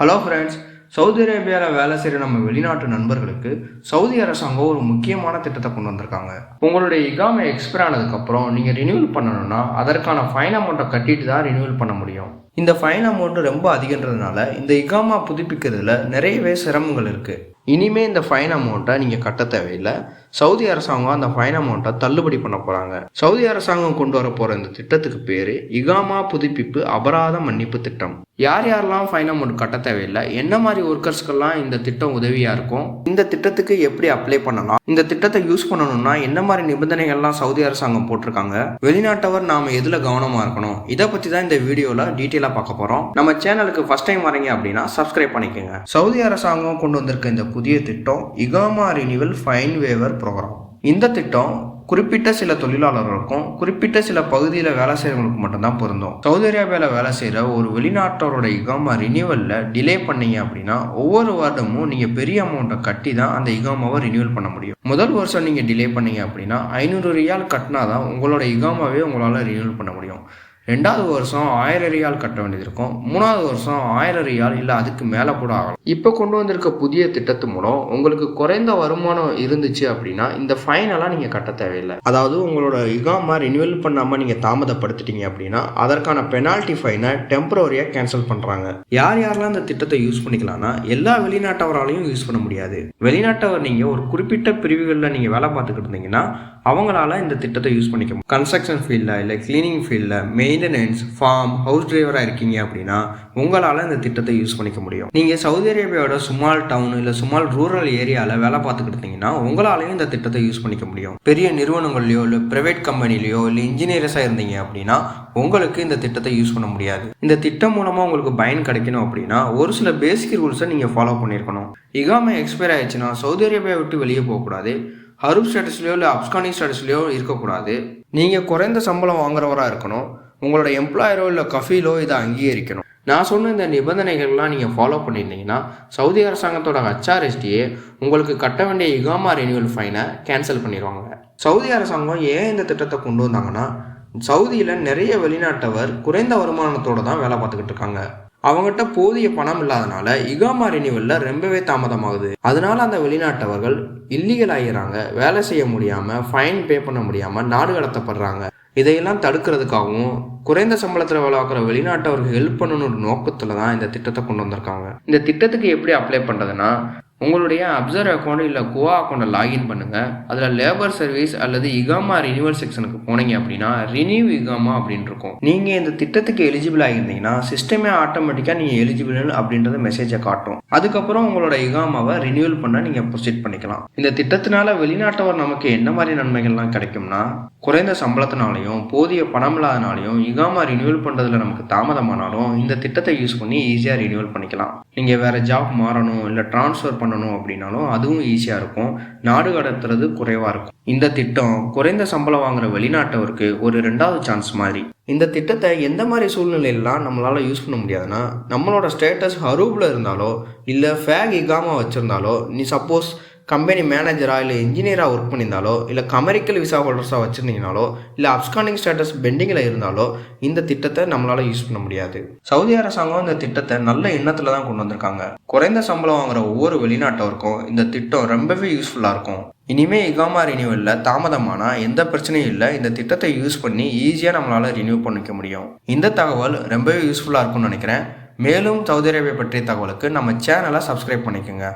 Hello friends Saudi அரேபியாவில் வேலை செய்கிற நம்ம வெளிநாட்டு நண்பர்களுக்கு சவுதி அரசாங்கம் ஒரு முக்கியமான திட்டத்தை கொண்டு வந்திருக்காங்க. உங்களுடைய இகாமை எக்ஸ்பயர் ஆனதுக்கப்புறம் நீங்கள் ரினியூவல் பண்ணணும்னா அதற்கான ஃபைன் அமௌண்ட்டை கட்டிட்டு தான் ரினியூவல் பண்ண முடியும். இந்த ஃபைன் அமௌண்ட்டு ரொம்ப அதிகன்றதுனால இந்த இகாமா புதுப்பிக்கிறதுல நிறையவே சிரமங்கள் இருக்குது இனிமே இந்த ஃபைன் அமௌண்ட்டை நீங்கள் கட்ட தேவையில்லை. சவுதி அரசாங்கம் அந்த ஃபைன் அமௌண்ட்டை தள்ளுபடி பண்ண போகிறாங்க சவுதி அரசாங்கம் கொண்டு வர போகிற இந்த திட்டத்துக்கு பேர் இகாமா புதுப்பிப்பு அபராத மன்னிப்பு திட்டம். யார் யாரெல்லாம் ஃபைன் அமௌண்ட் கட்ட தேவையில்லை என்ன மாதிரி ஒர்க்கர்ஸ்க்கெல்லாம் இந்த திட்டம் உதவியாக இருக்கும் இந்த திட்டத்துக்கு எப்படி அப்ளை பண்ணலாம் இந்த திட்டத்தை யூஸ் பண்ணணும்னா என்ன மாதிரி நிபந்தனைகள்லாம் சவுதி அரசாங்கம் போட்டிருக்காங்க வெளிநாட்டவர் நாம் எதில் கவனமாக இருக்கணும் இதை பற்றி தான் இந்த வீடியோவில் டீட்டெயிலாக பார்க்க போகிறோம் நம்ம சேனலுக்கு ஃபஸ்ட் டைம் வரீங்க அப்படின்னா சப்ஸ்கிரைப் பண்ணிக்கோங்க. சவுதி அரசாங்கம் கொண்டு வந்திருக்க இந்த புதிய திட்டம் இகாமா ரினிவல் ஃபைன் வேவர் ப்ரோக்ராம் இந்த திட்டம் குறிப்பிட்ட சில தொழிலாளர்களுக்கும் குறிப்பிட்ட சில பகுதியில் வேலை செய்கிறவங்களுக்கு மட்டும்தான் பொருந்தும். சவுதி அரேபியாவில் வேலை செய்கிற ஒரு வெளிநாட்டோரோட இகாமா ரினியூவலில் டிலே பண்ணீங்க அப்படின்னா ஒவ்வொரு வருடமும் நீங்கள் பெரிய அமௌண்ட்டை கட்டி தான் அந்த இகாமாவை ரினியூவல் பண்ண முடியும். முதல் வருஷம் நீங்கள் டிலே பண்ணீங்க அப்படின்னா ஐநூறு ரியால் கட்டினா தான் உங்களோட இகாமாவே உங்களால் ரினியூவல் பண்ண முடியும். ரெண்டாவது வருஷம் ஆயிரம் ரியால் கட்ட வேண்டியது இருக்கும் மூணாவது வருஷம் ஆயிரம் ரியால் இல்லை அதுக்கு மேலே கூட ஆகலாம். இப்போ கொண்டு வந்திருக்க புதிய திட்டத்து மூலம் உங்களுக்கு குறைந்த வருமானம் இருந்துச்சு அப்படின்னா இந்த ஃபைனெல்லாம் நீங்கள் கட்ட தேவையில்லை. அதாவது உங்களோட இகாமா ரினியூவல் பண்ணாமல் நீங்கள் தாமதப்படுத்திட்டீங்க அப்படின்னா அதற்கான பெனால்ட்டி ஃபைனை டெம்பரரியாக கேன்சல் பண்ணுறாங்க யார் யாரெல்லாம் இந்த திட்டத்தை யூஸ் பண்ணிக்கலாம்னா எல்லா வெளிநாட்டவராலையும் யூஸ் பண்ண முடியாது. வெளிநாட்டவர் நீங்கள் ஒரு குறிப்பிட்ட பிரிவுகளில் நீங்கள் வேலை பார்த்துக்கிட்டு இருந்தீங்கன்னா அவங்களால இந்த திட்டத்தை யூஸ் பண்ணிக்க முடியும். கன்ஸ்ட்ரக்ஷன் ஃபீல்டில் இல்லை கிளீனிங் ஃபீல்டில் மெயின்டெனன்ஸ் ஃபார்ம் ஹவுஸ் டிரைவராக இருக்கீங்க அப்படின்னா உங்களால் இந்த திட்டத்தை யூஸ் பண்ணிக்க முடியும். நீங்கள் சவுதி அரேபியாவோட சுமால் டவுன் இல்லை சுமால் ரூரல் ஏரியாவில் வேலை பார்த்துக்கிட்டு இருந்தீங்கன்னா உங்களாலையும் இந்த திட்டத்தை யூஸ் பண்ணிக்க முடியும். பெரிய நிறுவனங்கள்லையோ இல்லை ப்ரைவேட் கம்பெனிலையோ இல்லை இன்ஜினியர்ஸாக இருந்தீங்க அப்படின்னா உங்களுக்கு இந்த திட்டத்தை யூஸ் பண்ண முடியாது. இந்த திட்டம் மூலமாக உங்களுக்கு பயன் கிடைக்கணும் அப்படின்னா ஒரு சில பேசிக் ரூல்ஸை நீங்கள் ஃபாலோ பண்ணியிருக்கணும் இகாமை எக்ஸ்பயர் ஆயிடுச்சுன்னா சவுதி அரேபியா விட்டு வெளியே போகக்கூடாது. ஹரூப் ஸ்டேட்டஸ்லையோ இல்லை அப்ஸ்கானிங் ஸ்டேட்டஸ்லையோ இருக்கக்கூடாது. நீங்கள் குறைந்த சம்பளம் வாங்குறவராக இருக்கணும். உங்களோட எம்ப்ளாயரோ இல்லை கஃபீலோ இதை அங்கீகரிக்கணும். நான் சொன்ன இந்த நிபந்தனைகள்லாம் நீங்கள் ஃபாலோ பண்ணியிருந்தீங்கன்னா சவுதி அரசாங்கத்தோட ஹச்ஆர்எஸ்டியே உங்களுக்கு கட்ட வேண்டிய இகாமா ரெனியூவல் ஃபைனை கேன்சல் பண்ணிடுவாங்க சவுதி அரசாங்கம் ஏன் இந்த திட்டத்தை கொண்டு வந்தாங்கன்னா சவுதியில் நிறைய வெளிநாட்டவர் குறைந்த வருமானத்தோடு தான் வேலை பார்த்துக்கிட்டு இருக்காங்க. அவங்ககிட்ட போதிய பணம் இல்லாதனால இகாமா ரினிவலில் ரொம்பவே தாமதமாகுது. அதனால அந்த வெளிநாட்டவர்கள் இல்லீகல் ஆகிறாங்க வேலை செய்ய முடியாமல் ஃபைன் பே பண்ண முடியாமல் நாடு கடத்தப்படுறாங்க. இதையெல்லாம் தடுக்கிறதுக்காகவும் குறைந்த சம்பளத்தில் வேலை பார்க்குற ஹெல்ப் பண்ணணுன்ற நோக்கத்தில் தான் இந்த திட்டத்தை கொண்டு வந்திருக்காங்க. இந்த திட்டத்துக்கு எப்படி அப்ளை பண்ணுறதுன்னா உங்களுடைய அப்சர்வ் அக்கௌண்ட் இல்லை கோவா அக்கௌண்ட்டை லாகின் பண்ணுங்கள் அதில் லேபர் சர்வீஸ் அல்லது இகாமா ரினியூவல் செக்ஷனுக்கு போனீங்க அப்படின்னா ரினியூ இகாமா அப்படின்னு இருக்கும். நீங்கள் இந்த திட்டத்துக்கு எலிஜிபிள் ஆகியிருந்தீங்கன்னா சிஸ்டமே ஆட்டோமேட்டிக்காக நீங்கள் எலிஜிபிள் அப்படின்றத மெசேஜை காட்டும். அதுக்கப்புறம் உங்களோட இகாமாவை ரினியூவல் பண்ண நீங்கள் ப்ரொசீட் பண்ணிக்கலாம். இந்த திட்டத்தினால வெளிநாட்டவர் நமக்கு என்ன மாதிரி நன்மைகள்லாம் கிடைக்கும்னா குறைந்த சம்பளத்தினாலையும் போதிய பணம் இல்லாதனாலையும் இகாமா ரினியூவல் பண்ணுறதுல நமக்கு தாமதமானாலும் இந்த திட்டத்தை யூஸ் பண்ணி ஈஸியாக ரினியூவல் பண்ணிக்கலாம். நீங்கள் வேறு ஜாப் மாறணும் இல்லை ட்ரான்ஸ்ஃபர் பண்ணணும் அப்படின்னாலும் அதுவும் ஈஸியாக இருக்கும். நாடு கடத்துறது குறைவாக இருக்கும். இந்த திட்டம் குறைந்த சம்பளம் வாங்குற வெளிநாட்டவருக்கு ஒரு ரெண்டாவது சான்ஸ் மாதிரி. இந்த திட்டத்தை எந்த மாதிரி சூழ்நிலையிலாம் நம்மளால் யூஸ் பண்ண முடியாதுன்னா நம்மளோட ஸ்டேட்டஸ் ஹரூப்பில் இருந்தாலோ இல்லை ஃபேக் இகாமல் வச்சுருந்தாலோ நீ சப்போஸ் கம்பெனி மேனேஜராக இல்லை இன்ஜினியராக ஒர்க் பண்ணியிருந்தாலோ இல்லை கமரிக்கல் விசா ஹோல்டர்ஸாக வச்சுருந்தீங்கனாலோ இல்லை அப்ஸ்கானிங் ஸ்டேட்டஸ் பெண்டிங்கில் இருந்தாலோ இந்த திட்டத்தை நம்மளால் யூஸ் பண்ண முடியாது. சவுதி அரசாங்கம் இந்த திட்டத்தை நல்ல எண்ணத்தில் தான் கொண்டு வந்திருக்காங்க. குறைந்த சம்பளம் வாங்குற ஒவ்வொரு வெளிநாட்டவருக்கும் இந்த திட்டம் ரொம்பவே யூஸ்ஃபுல்லாக இருக்கும். இனிமே இகாமா ரினியூவலில் தாமதமானால் எந்த பிரச்சனையும் இல்லை இந்த திட்டத்தை யூஸ் பண்ணி ஈஸியாக நம்மளால் ரினியூ பண்ணிக்க முடியும். இந்த தகவல் ரொம்பவே யூஸ்ஃபுல்லாக இருக்கும்னு நினைக்கிறேன். மேலும் சவுதி அரேபியா பற்றிய தகவலுக்கு நம்ம சேனலை சப்ஸ்கிரைப் பண்ணிக்கோங்க.